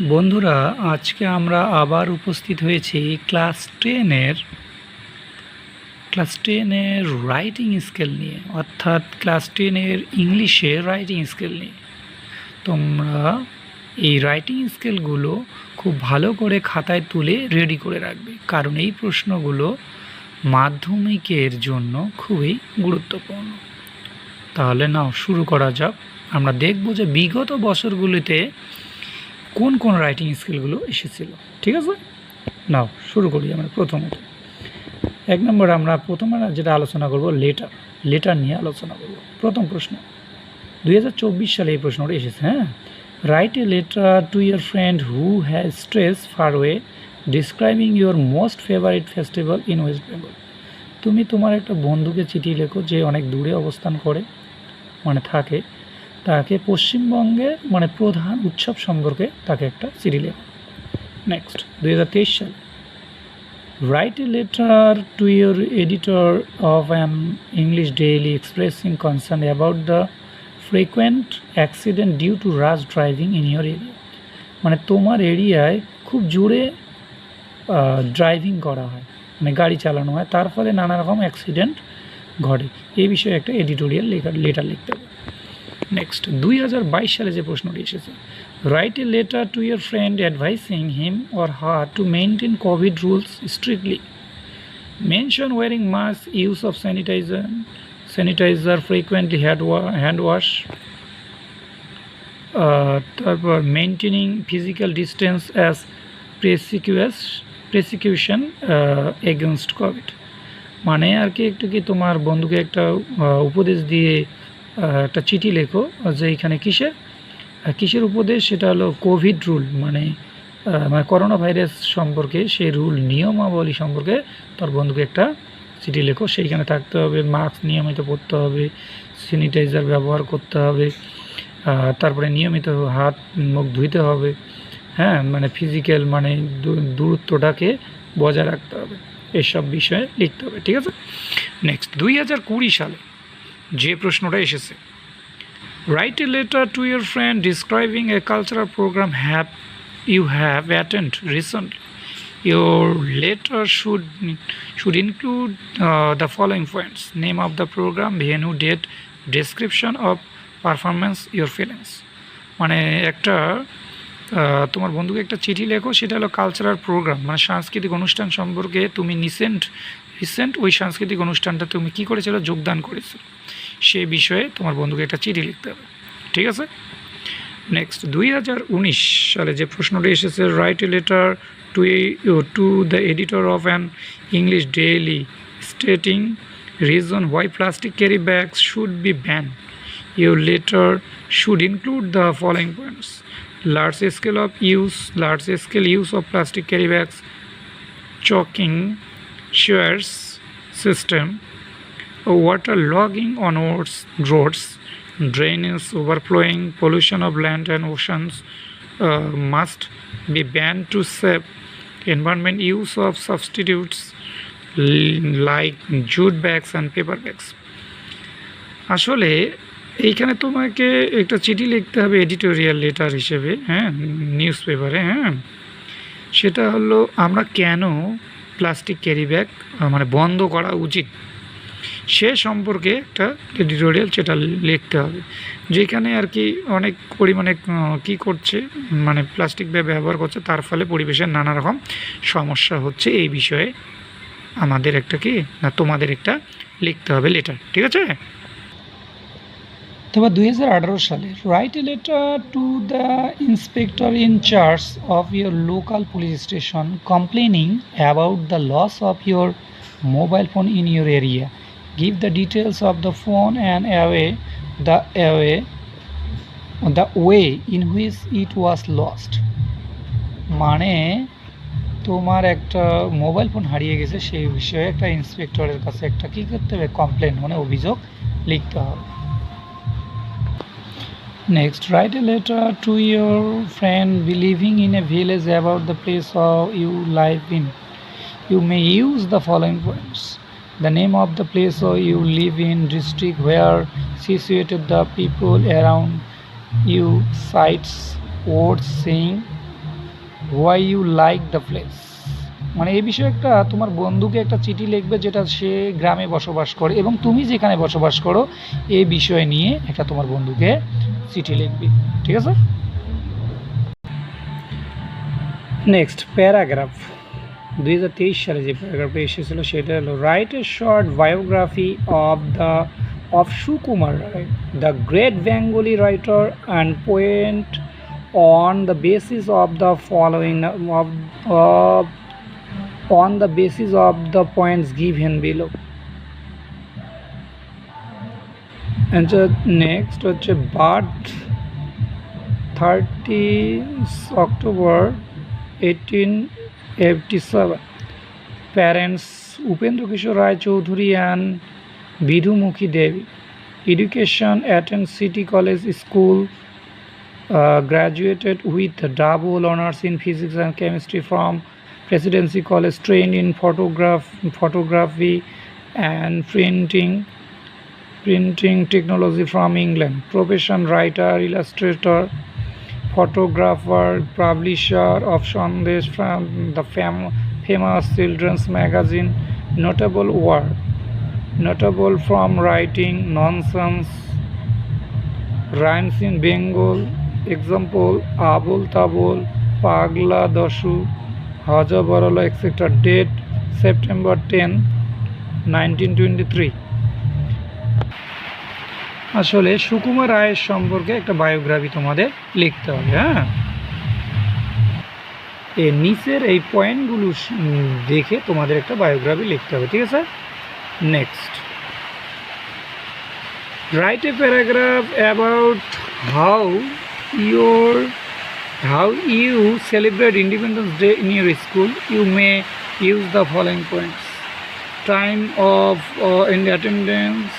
বন্ধুরা, আজকে আমরা আবার উপস্থিত হয়েছি ক্লাস টেনের ক্লাস টেনের রাইটিং স্কেল নিয়ে, অর্থাৎ ক্লাস টেনের ইংলিশে রাইটিং স্কেল নিয়ে। তোমরা এই রাইটিং স্কেলগুলো খুব ভালো করে খাতায় তুলে রেডি করে রাখবে, কারণ এই প্রশ্নগুলো মাধ্যমিকের জন্য খুবই গুরুত্বপূর্ণ। তাহলে নাও, শুরু করা যাক। আমরা দেখব যে বিগত বছরগুলিতে কোন কোন রাইটিং স্কিলগুলো এসেছিল? ঠিক আছে? নাও, শুরু করি আমরা প্রথমত এক নম্বর আমরা প্রথমে যেটা আলোচনা করব লেটার লেটার নিয়ে আলোচনা করব। প্রথম প্রশ্ন। দুই হাজার চব্বিশ সালে এই প্রশ্নটা এসেছে হ্যাঁ? Write a letter to your friend who has stress far way describing your most favourite festival in West Bengal তুমি তোমার একটা বন্ধুকে চিঠি লেখো যে অনেক দূরে অবস্থান করে মানে থাকে তাকে পশ্চিমবঙ্গের মানে প্রধান উৎসব সম্পর্কে তাকে একটা চিঠি লেখো। নেক্সট দুই হাজার তেইশ সাল। Write a letter to your editor of an English daily expressing concern about the frequent accident due to rash driving in your area মানে তোমার এরিয়ায় খুব জোরে ড্রাইভিং করা হয় মানে গাড়ি চালানো হয়, তার ফলে নানা রকম অ্যাক্সিডেন্ট ঘটে। এই বিষয়ে একটা এডিটোরিয়াল লেখার লেটার লিখতে হবে। নেক্সট দুই হাজার বাইশ সালে যে প্রশ্নটি এসেছে write a letter to your friend advising him or her to maintain Covid rules strictly mention wearing mask use of sanitiser sanitiser frequently hand hand wash তারপর maintaining physical distance as prosecute prosecution against Covid মানে আর কি একটু কি তোমার বন্ধুকে একটা উপদেশ দিয়ে একটা চিঠি লেখো যে এখানে কিসের? কিসের উপদেশ? সেটা হলো কোভিড রুল মানে মানে করোনা ভাইরাস সম্পর্কে, সেই রুল নিয়মাবলী সম্পর্কে তোর বন্ধুকে একটা চিঠি লেখো। সেইখানে থাকতে হবে মাস্ক নিয়মিত পরতে হবে স্যানিটাইজার ব্যবহার করতে হবে তারপরে নিয়মিত হাত, মুখ ধুইতে হবে হ্যাঁ মানে ফিজিক্যাল মানে দূরত্বটাকে বজায় রাখতে হবে। এসব বিষয়ে লিখতে হবে, ঠিক আছে? নেক্সট দুই হাজার কুড়ি সালে যে প্রশ্নটা এসেছে। Write a letter to your friend describing a cultural programme have you have attend recently your letter should should include the following points name of the programme venue date description of performance your feelings মানে একটা তোমার বন্ধুকে একটা চিঠি লেখো, সেটা হলো cultural programme মানে সাংস্কৃতিক অনুষ্ঠান সম্পর্কে তুমি রিসেন্ট রিসেন্ট ওই সাংস্কৃতিক অনুষ্ঠানটা তুমি কী করেছিল? যোগদান করেছ সে বিষয়ে তোমার বন্ধুকে একটা চিঠি লিখতে হবে। ঠিক আছে? নেক্সট দুই হাজার উনিশ সালে যে প্রশ্নটি এসেছে write a letter to to the editor of an English daily stating reason why plastic carry bags should be ban your letter should include the following points large scale of use large scale use of plastic carry bags chalking shears system water logging on roads, roads drainage overflowing pollution of land and oceans uh, must be banned to save environment use of substitutes like jute bags and paper bags আসলে এইখানে তোমাকে একটা চিঠি লিখতে হবে editorial letter হিসেবে হ্যাঁ news পেপারে হ্যাঁ সেটা হলো আমরা কেন প্লাস্টিক ক্যারি ব্যাগ মানে বন্ধ করা উচিত। সে সম্পর্কে একটা এডিটোরিয়াল সেটা লিখতে হবে। যেখানে আর কি অনেক পরিমাণে কি করছে মানে প্লাস্টিক ব্যাগ ব্যবহার করছে, তার ফলে পরিবেশের নানা রকম সমস্যা হচ্ছে। এই বিষয়ে আমাদের একটা কি, না তোমাদের একটা লিখতে হবে লেটার ঠিক আছে? তবে দুই সালে write a letter to the inspector in charge of your local police station complaining about the loss of your mobile phone in your area give the details of the phone and away the away the way in which it was lost মানে তোমার একটা mobile phone হারিয়ে গেছে, সেই বিষয়ে একটা ইন্সপেক্টরের কাছে একটা কী করতে হবে কমপ্লেন মানে অভিযোগ লিখতে হবে। Next, write a letter to your friend living in a village about the place of you live in. You may use the following words the name of the place you live in, district where situated the people around you, sites words saying why you like the place. মানে এই বিষয়ে একটা তোমার বন্ধুকে একটা চিঠি লিখবে যেটা সে গ্রামে বসবাস করে এবং তুমি যেখানে বসবাস করো এই বিষয় নিয়ে একটা তোমার বন্ধুকে চিঠি লিখবে। ঠিক আছে? নেক্সট প্যারাগ্রাফ দুই হাজার তেইশ সালে যে প্যারাগ্রাফটা এসেছিল, সেটা হলো write a short biography of the of Sukumar Ray the great Bengali writer and poet on the basis of the following of on the basis of the points given below and so next হচ্ছে birth thirty October eighteen eighty seven parents Upendra Kishore Chowdhury and Bidhumukhi Debi education attend city college school uh, graduated with double honors in physics and chemistry from Presidency College, trained in photograph, photography and printing, printing technology from England. Profession writer, illustrator, photographer, publisher of Sandesh from the fam- famous children's magazine. Notable work, notable from writing nonsense rhymes in Bengal, example Abul Tabul, Pagla Dashu, Haja Barala, etc. Date September 10, 1923. আসলে সুকুমার রায়ের সম্পর্কে একটা biography তোমাদের লিখতে হবে হ্যাঁ এ নিচের এই পয়েন্টগুলো দেখে তোমাদের একটা বায়োগ্রাফি লিখতে হবে ঠিক আছে next write a paragraph about how your how you celebrate independence day in your school you may use the following points time of uh, in attendance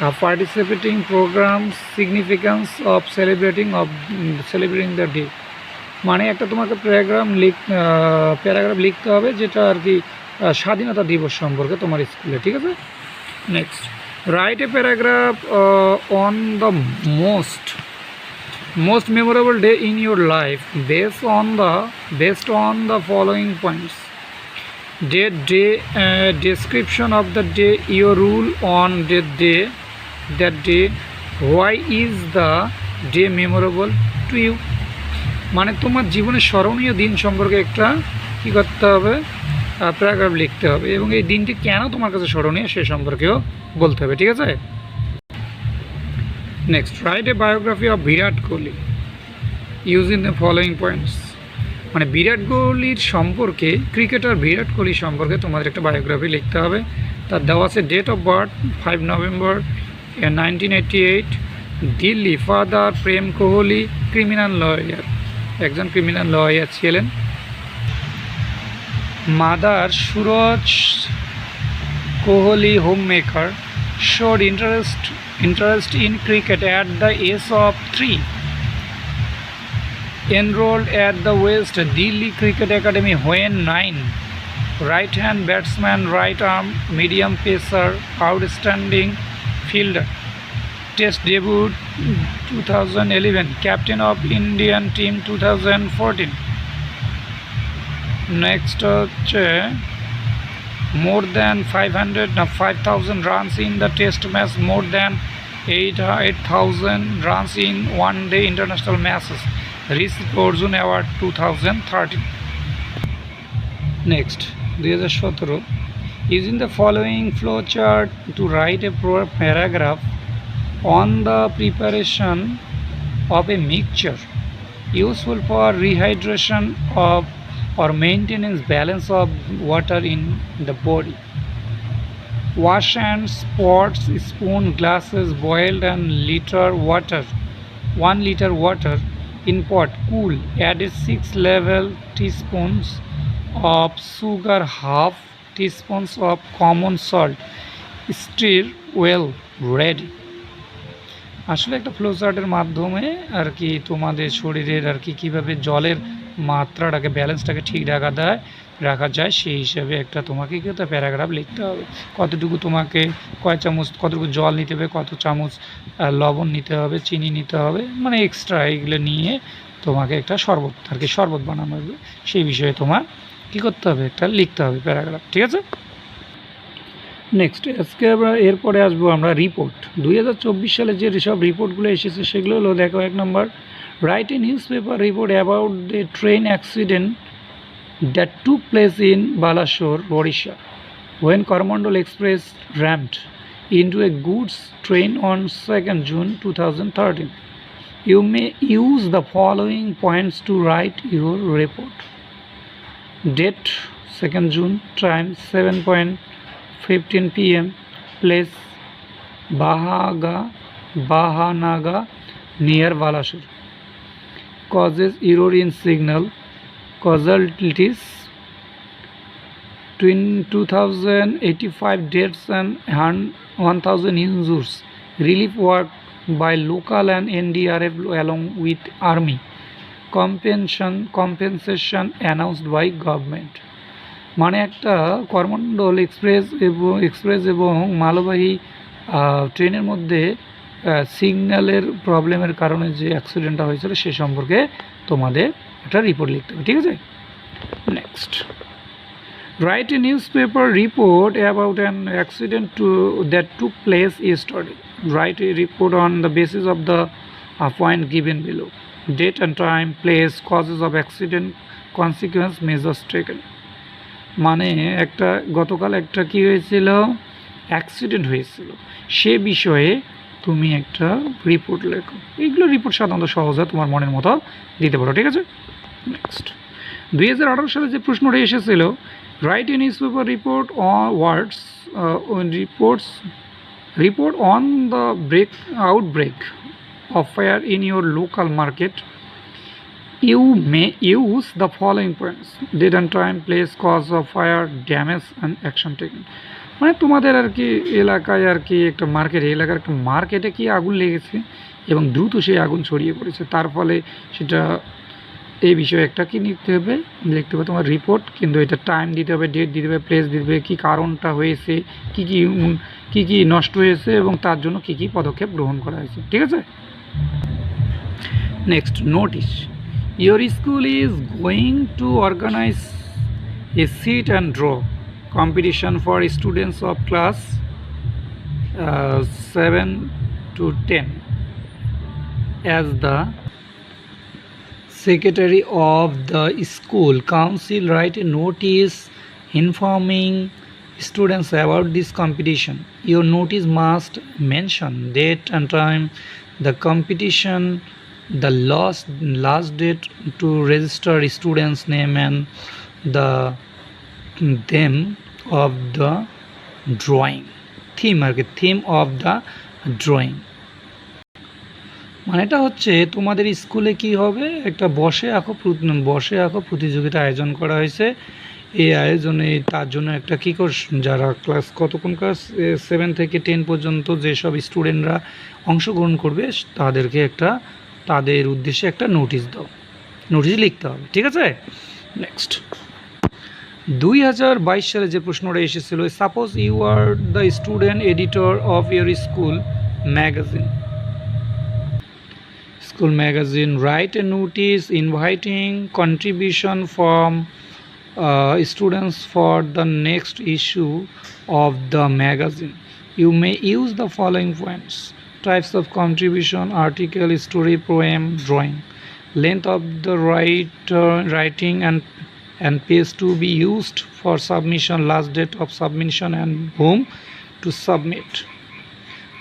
uh, participating programs significance of celebrating of mm, celebrating the day মানে একটা তোমাকে প্যারাগ্রাম লিখ paragraph লিখতে হবে যেটা আর কি স্বাধীনতা দিবস সম্পর্কে তোমার স্কুলে ঠিক আছে next write a paragraph uh, on the most memorable day in your life based on the based on the following points date day uh, description of the day your rule on that day that day why is the day memorable to you মানে তোমার জীবনের স্মরণীয় দিন সম্পর্কে একটা কী করতে হবে paragraph লিখতে হবে এবং এই দিনটি কেন তোমার কাছে স্মরণীয় সে সম্পর্কেও বলতে হবে ঠিক আছে next write a biography of Virat Kohli using the following points মানে বিরাট কোহলির সম্পর্কে ক্রিকেটার বিরাট কোহলি সম্পর্কে তোমাদের একটা বায়োগ্রাফি লিখতে হবে। তার দেওয়া আছে date of birth five November nineteen eighty eight Delhi father Prem Kohli criminal lawyer একজন ক্রিমিনাল লয়ার ছিলেন। Mother Suraj Kohli homemaker showed interest interest in cricket at the age of 3 enrolled at the West Delhi Cricket Academy when 9 right hand batsman right arm medium pacer outstanding fielder test debut 2011 captain of Indian team 2014 next হচ্ছে more than 500 no, 5000 runs in the test match more than 8 8000 runs in one day international matches. Received Arjun award 2013 next 2017 using the following flowchart to write a paragraph on the preparation of a mixture useful for rehydration of or maintenance balance of water in the body. Wash hands, pots, spoon, glasses, boiled and liter water. 1 liter water in pot, cool. Added 6 level teaspoons of sugar, half teaspoons of common salt. Stir well, ready. আসলে একটা flow চার্টের মাধ্যমে আর কি তোমাদের শরীরের আর কি কীভাবে জলের মাত্রাটাকে ব্যালেন্সটাকে ঠিক রাখা দেয় রাখা যায়, সেই হিসাবে একটা তোমাকে কি একটা প্যারাগ্রাফ লিখতে হবে। কতটুকু তোমাকে, কয় চামচ, কতটুকু জল নিতে হবে, কত চামচ লবণ নিতে হবে, চিনি নিতে হবে মানে এক্সট্রা এগুলো নিয়ে তোমাকে একটা শরবত আর কি শরবত বানানো হবে। সেই বিষয়ে তোমার কী করতে হবে, একটা লিখতে হবে প্যারাগ্রাফ ঠিক আছে? নেক্সট আজকে আমরা এরপরে আসব, আমরা রিপোর্ট দুই হাজার চব্বিশ সালে যে সব রিপোর্টগুলো এসেছে, সেগুলো হলো, দেখো এক নম্বর write a newspaper report about the train accident that took place in Balashore, Odisha, when Coromandel Express rammed into a goods train on 2nd June 2013. You may use the following points to write your report. Date 2nd June, time 7.15 pm, place Bahaga, Bahanaga, near Balashore. Causes error in signal, casualties 2085 deaths and 1000 injuries relief work by local and ndrf along with army compensation compensation announced by government মানে একটা Coromandel Express এবং Express এবং মালবাহী ট্রেনের মধ্যে সিগন্যালের প্রবলেমের কারণে যে অ্যাক্সিডেন্টটা হয়েছিল সে সম্পর্কে তোমাদের একটা রিপোর্ট লিখতে হবে, ঠিক আছে? Next write a newspaper report about an accident to that took place yesterday write a report on the basis of the point given below date and time place causes of accident consequence measures taken মানে একটা, গতকাল একটা কী হয়েছিল? Accident হয়েছিল। সে বিষয়ে তুমি একটা report লেখো। এইগুলো রিপোর্ট সাধারণত সহজ হয়, তোমার মনের মতো দিতে পারো, ঠিক আছে? নেক্সট দুই হাজার আঠারো সালে যে প্রশ্নটা এসেছিল write a newspaper report on words reports report on the break outbreak of fire in your local market you may use the following points date and time place cause of fire damage and action taken মানে তোমাদের আর কি এলাকায় আর কি একটা market এলাকার একটা মার্কেটে কি আগুন লেগেছে? এবং দ্রুত সেই আগুন ছড়িয়ে পড়েছে। তার ফলে সেটা, এই বিষয়ে একটা কি লিখতে হবে? লিখতে হবে তোমার রিপোর্ট কিন্তু এটা টাইম দিতে হবে ডেট দিতে হবে প্লেস দিতে হবে, কী কারণটা হয়েছে, কী কী কী কী নষ্ট হয়েছে এবং তার জন্য কী কী পদক্ষেপ গ্রহণ করা হয়েছে। ঠিক আছে? Next notice your school is going to organise a sit and draw competition for students of class uh, 7 to 10 as the secretary of the school council write a notice informing students about this competition. Your notice must mention date and time. The competition the last last date to register students name and the them of the drawing theme আর কি theme of the drawing মানে এটা হচ্ছে তোমাদের স্কুলে কি হবে? একটা বসে আঁকো বসে আঁকো প্রতিযোগিতা আয়োজন করা হয়েছে। এই আয়োজনে তার জন্য একটা কী কর যারা ক্লাস কতক্ষণ ক্লাস সেভেন থেকে টেন পর্যন্ত যেসব স্টুডেন্টরা অংশগ্রহণ করবে, তাদেরকে একটা, তাদের উদ্দেশ্যে একটা নোটিশ দাও। নোটিশ লিখতে হবে, ঠিক আছে? নেক্সট দুই হাজার বাইশ সালে যে প্রশ্নটা এসেছিল suppose you are the student editor of your school magazine school magazine write a notice inviting contribution from students for the next issue of the magazine you may use the following points types of contribution article story poem drawing length of the write writing and and page to be used for submission, last date of submission and whom to submit.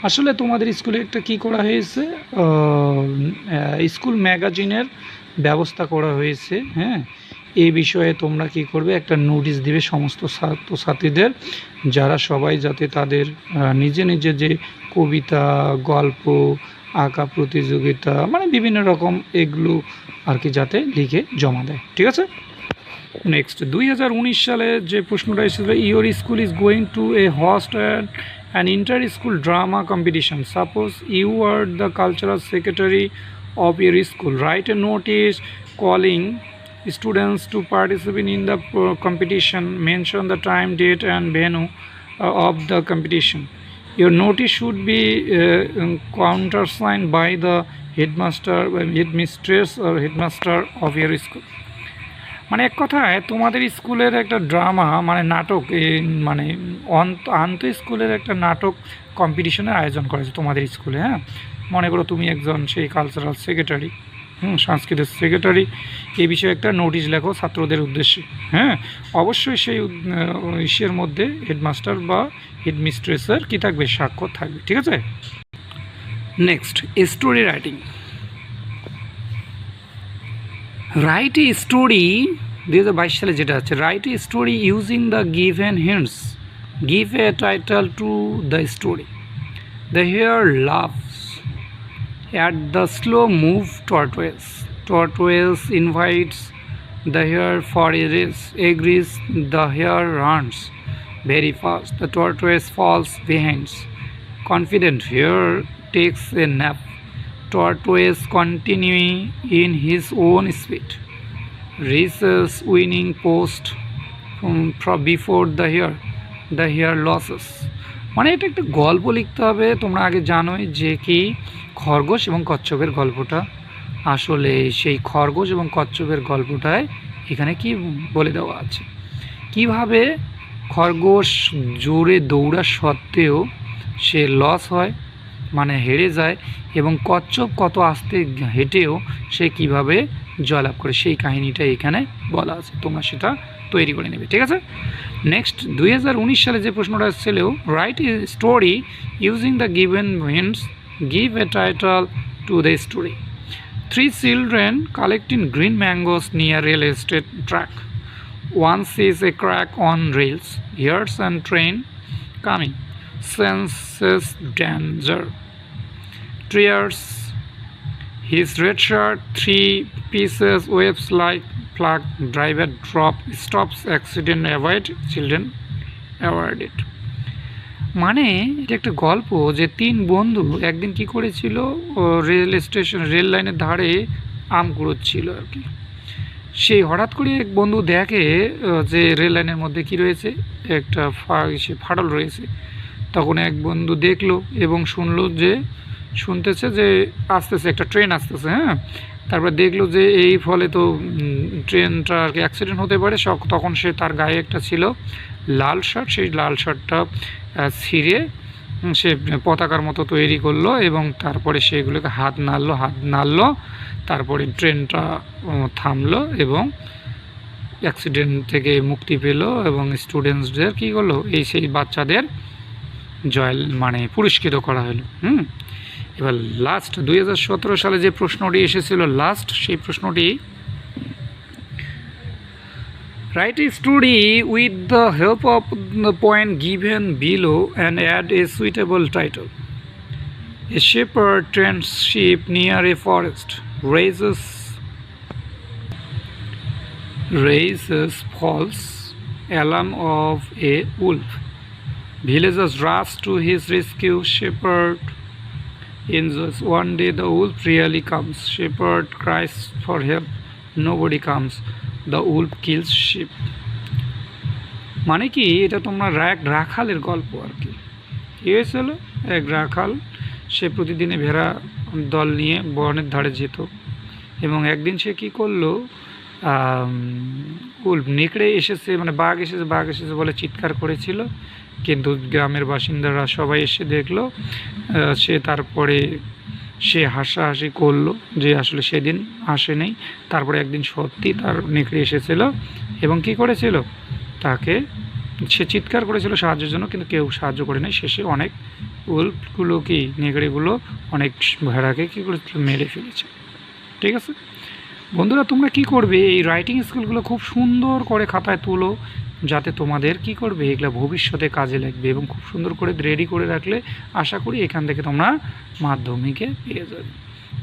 আসলে তোমাদের স্কুলে একটা কি করা হয়েছে? School ম্যাগাজিনের ব্যবস্থা করা হয়েছে হ্যাঁ? এই বিষয়ে তোমরা কি করবে? একটা নোটিশ দিবে সমস্ত ছাত্রছাত্রীদের, যারা সবাই যাতে তাদের নিজে নিজে যে কবিতা, গল্প, আঁকা প্রতিযোগিতা মানে বিভিন্ন রকম এগুলো আর কি যাতে লিখে জমা দেয়। ঠিক আছে? নেক্সট দুই হাজার উনিশ সালে যে প্রশ্নটা এসেছিল your school is going to a host an inter school drama competition suppose you are the cultural secretary of your school write a notice calling students to participate in the uh, competition. Mention the time date and venue uh, of the competition. Your notice should be uh, um, countersigned by the headmaster headmistress R headmaster of your school মানে এক কথায় তোমাদের স্কুলের একটা drama মানে নাটক এ, মানে অন্ত আন্ত স্কুলের একটা নাটক কম্পিটিশনের আয়োজন করেছে তোমাদের স্কুলে হ্যাঁ? মনে করো তুমি একজন সেই কালচারাল সেক্রেটারি হুম সাংস্কৃতিক সেক্রেটারি এই বিষয়ে একটা নোটিশ লেখো ছাত্রদের উদ্দেশ্যে হ্যাঁ? অবশ্যই সেই ইসের মধ্যে হেডমাস্টার বা হেডমিস্ট্রেসের কী থাকবে? স্বাক্ষর থাকবে ঠিক আছে? Next story writing write story দু বাইশ সালে যেটা আছে write story using the give and hints give a title to the story the hare laughs at the slow move tortoise tortoise invites the hare for a race agrees the hare runs very fast the tortoise falls behinds confident hare takes a nap Tortoise continuing in his own speed. Races winning post from, from before the hare. The loses. মানে এটা একটা গল্প লিখতে হবে তোমরা আগে জানোই যে কি খরগোশ এবং কচ্ছপের গল্পটা আসলে সেই খরগোশ এবং কচ্ছপের গল্পটায় এখানে কি বলে দেওয়া আছে কীভাবে খরগোশ জোরে দৌড়া সত্ত্বেও সে লস হয় মানে হেরে যায় এবং কচ্ছপ কত আস্তে হেঁটেও সে কীভাবে জয়লাভ করে সেই কাহিনিটা এখানে বলা আছে। তোমরা সেটা তৈরি করে নেবে, ঠিক আছে? নেক্সট দুই হাজার উনিশ সালে যে প্রশ্নটা এসেছিল write a story using the given hints give a title to the story three children collect in green mangoes near rail estate track one sees a crack on rails hears and train coming senses danger. Tears his red shirt, three pieces waves like plug, driver drop, stops accident, avoid children, avoid it. মানে এটা একটা গল্প যে তিন বন্ধু একদিন কি করেছিল রেল স্টেশন রেল লাইনের ধারে আম কুড়োচ্ছিল আর কি সেই হঠাৎ করে এক বন্ধু দেখে যে রেল লাইনের মধ্যে কি রয়েছে একটা ফা- ইসে ফাটল রয়েছে তখন এক বন্ধু দেখল এবং শুনলো যে, শুনতেছে যে আসতেছে, একটা ট্রেন আসতেছে হ্যাঁ? তারপর দেখল যে এই ফলে তো ট্রেনটা আর কি অ্যাক্সিডেন্ট হতে পারে। তখন সে তার গায়ে একটা ছিল লাল শার্ট সেই লাল শার্টটা ছিঁড়ে সে পতাকার মতো তৈরি করল এবং তারপরে সেগুলোকে হাত নাড়লো হাত নাড়লো, তারপরে ট্রেনটা থামলো এবং অ্যাক্সিডেন্ট থেকে মুক্তি পেল এবং স্টুডেন্টসদের কী করল, এই সেই বাচ্চাদের জয়েল মানে পুরস্কৃত করা হলো, হুম? এবার লাস্ট দুই হাজার সতেরো সালে যে প্রশ্নটি এসেছিল লাস্ট সেই প্রশ্নটি write story with the help of point given below and add a suitable title a shepherd tends sheep near a forest raises raises false alarm of a wolf Villagers rush to his rescue. Shepherd enjoys. One day the wolf really comes. Shepherd cries for help. Nobody comes. The wolf kills sheep মানে কি এটা তোমরা এক রাখালের গল্প আর কি কী হয়েছিল এক রাখাল সে প্রতিদিনে ভেড়া দল নিয়ে বনের ধারে যেত এবং একদিন সে কি করল উল্ফ নেকড়ে এসেছে মানে বাঘ এসেছে বাঘ এসেছে বলে চিৎকার করেছিল। কিন্তু গ্রামের বাসিন্দারা সবাই এসে দেখল সে তারপরে সে হাসাহাসি করল যে আসলে সেদিন আসেনি। তারপরে একদিন সত্যি তার নেকড়ে এসেছিল এবং কি করেছিল? তাকে, সে চিৎকার করেছিল সাহায্যের জন্য, কিন্তু কেউ সাহায্য করে নাই। শেষে অনেক উল্পগুলো কি, নেকড়েগুলো অনেক ভেড়াকে কী করেছিল, মেরে ফেলেছে। ঠিক আছে? বন্ধুরা, তোমরা কি করবে? এই রাইটিং স্কিলগুলো খুব সুন্দর করে খাতায় তুলো, যাতে তোমাদের কি করবে? এগুলো ভবিষ্যতে কাজে লাগবে এবং খুব সুন্দর করে রেডি করে রাখলে আশা করি এখান থেকে তোমরা মাধ্যমিকে পেয়ে যাবে।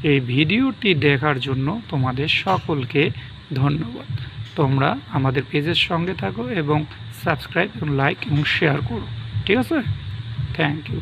এই ভিডিওটি দেখার জন্য তোমাদের সকলকে ধন্যবাদ। তোমরা আমাদের পেজের সঙ্গে থাকো এবং সাবস্ক্রাইব এবং লাইক এবং শেয়ার করো। ঠিক আছে? Thank you